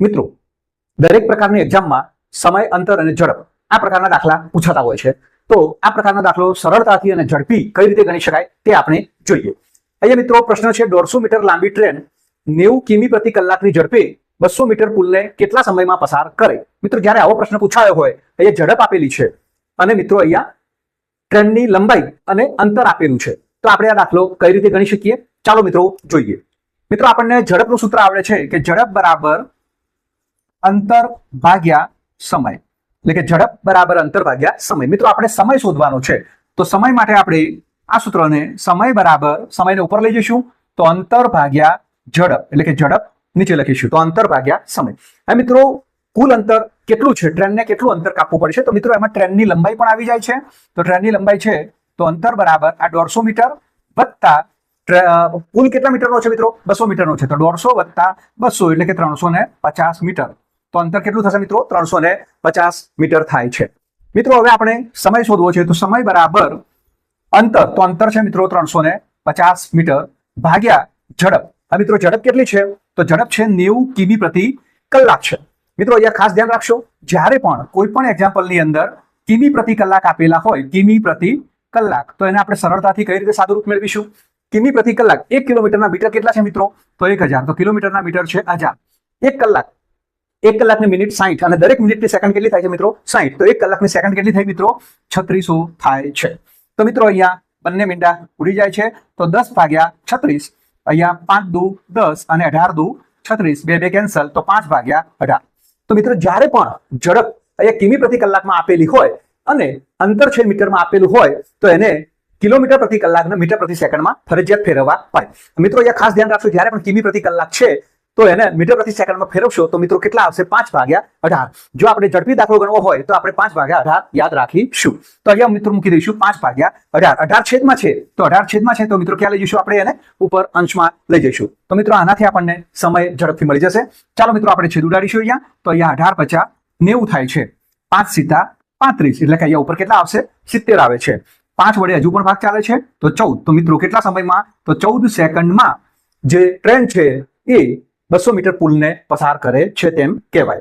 મિત્રો, દરેક પ્રકારની એક્ઝામમાં સમય, અંતર અને ઝડપ આ પ્રકારના દાખલા પૂછાતા હોય છે. તો આ પ્રકારનો દાખલો સરળતાથી અને ઝડપી કઈ રીતે ગણી શકાય તે આપણે જોઈએ. અહીંયા મિત્રો પ્રશ્ન છે, દોઢસો મીટર લાંબી ટ્રેન નેવું કિમી પ્રતિ કલાકની ઝડપે બસો મીટર પુલને કેટલા સમયમાં પસાર કરે? મિત્રો, જ્યારે આવો પ્રશ્ન પૂછાયો હોય, અહીંયા ઝડપ આપેલી છે. અને મિત્રો, અહીંયા ટ્રેનની લંબાઈ અને અંતર આપેલું છે. તો આપણે આ દાખલો કઈ રીતે ગણી શકીએ? ચાલો મિત્રો, જોઈએ. મિત્રો, આપણને ઝડપનું સૂત્ર આવડે છે કે ઝડપ બરાબર અંતર ભાગ્યા સમય. એટલે કે ઝડપ બરાબર અંતર ભાગ્યા સમય. મિત્રો, આપણે સમય શોધવાનો છે. તો સમય માટે આપણે આ સૂત્રને સમય બરાબર સમયને ઉપર લઈ જઈશું. તો અંતર ભાગ્યા ઝડપ. એટલે કે ઝડપ નીચે લખીશું. તો અંતર ભાગ્યા સમય. આ મિત્રો, કુલ અંતર કેટલું છે? ટ્રેનને કેટલું અંતર કાપવું પડશે? તો મિત્રો, એમાં ટ્રેનની લંબાઈ પણ આવી જાય છે. તો ટ્રેનની લંબાઈ છે, તો અંતર બરાબર આ દોઢસો મીટર વત્તા કુલ કેટલા મીટરનો છે મિત્રો? બસો મીટરનો છે. તો દોઢસો વત્તા બસો, એટલે કે ત્રણસો ને પચાસ મીટર. તો અંતર કેટલું થશે મિત્રો? ત્રણસો પચાસ મીટર થાય છે. મિત્રો, હવે આપણે સમય શોધવો છે. તો સમય બરાબર અંતર, તો અંતર છે મિત્રો ત્રણસો પચાસ મીટર ભાગ્યા ઝડપ. આ મિત્રો, ઝડપ કેટલી છે? તો ઝડપ છે નેવું કિમી પ્રતિ કલાક છે. મિત્રો, અહીંયા ખાસ ધ્યાન રાખશો, જ્યારે પણ કોઈ પણ એક્ઝામ્પલની અંદર કિમી પ્રતિ કલાક આપેલા હોય, કિમી પ્રતિ કલાક, તો એને આપણે સરળતાથી કઈ રીતે સાદુરૂપ મેળવીશું? કિમી પ્રતિ કલાક. એક કિલોમીટરના મીટર કેટલા છે મિત્રો? તો એક હજાર. તો કિલોમીટરના મીટર છે હજાર. એક કલાક. એક કલાકની મિનિટ સાહીઠ અને દરેક મિનિટની સેકન્ડ કેટલી થાય છે મિત્રો? સાહીઠ તો એક કલાકની સેકન્ડ કેટલી થાય મિત્રો? છત્રીસો થાય છે. તો મિત્રો અહીંયા બંને મીંડા ઉડી જાય છે. તો દસ ભાગ્યા છત્રીસ, અહીંયા પાંચ દુ દસ અને અઢાર દુ છત્રીસ. બે બે કેન્સલ તો પાંચ ભાગ્યા અઢાર. તો મિત્રો જ્યારે પણ ઝડપ અહીંયા કિમી પ્રતિ કલાકમાં આપેલી હોય અને અંતર છે મીટરમાં આપેલું હોય, તો એને કિલોમીટર પ્રતિ કલાકના મીટર પ્રતિ સેકન્ડમાં ફરજિયાત ફેરવવા પડે. મિત્રો અહીંયા ખાસ ધ્યાન રાખશો જ્યારે પણ કિમી પ્રતિ કલાક છે તો એને મીટર પ્રતિ સેકન્ડમાં ફેરવશો તો મિત્રો કેટલા આવશે? પાંચ ભાગ્યા અઢાર. જો આપણે ઝડપી દાખલો ગણવો હોય તો આપણે પાંચ ભાગ્યા અઢાર યાદ રાખીશું. તો અહીંયા મિત્રો મૂકી દઈશું પાંચ ભાગ્યા અઢાર. અઢાર છેદમાં છે. તો અઢાર છેદમાં છે તો મિત્રો ક્યાં લઈ જઈશું આપણે એને? ઉપર અંશમાં લઈ જઈશું. તો મિત્રો આનાથી આપણને સમય ઝડપથી મળી જશે. ચાલો મિત્રો આપણે છેદ ઉડાડીશું અહીંયા. તો અહીંયા અઢાર પચાસ નેવું થાય છે. પાંચ સીતા પાંત્રીસ. એટલે કે અહીંયા ઉપર કેટલા આવશે? સિત્તેર આવે છે. પાંચ વડે હજુ પણ ભાગ ચાલે છે. તો ચૌદ. તો મિત્રો કેટલા સમયમાં? તો ચૌદ સેકન્ડમાં જે ટ્રેન છે એ બસો મીટર પુલને પસાર કરે છે તેમ કહેવાય.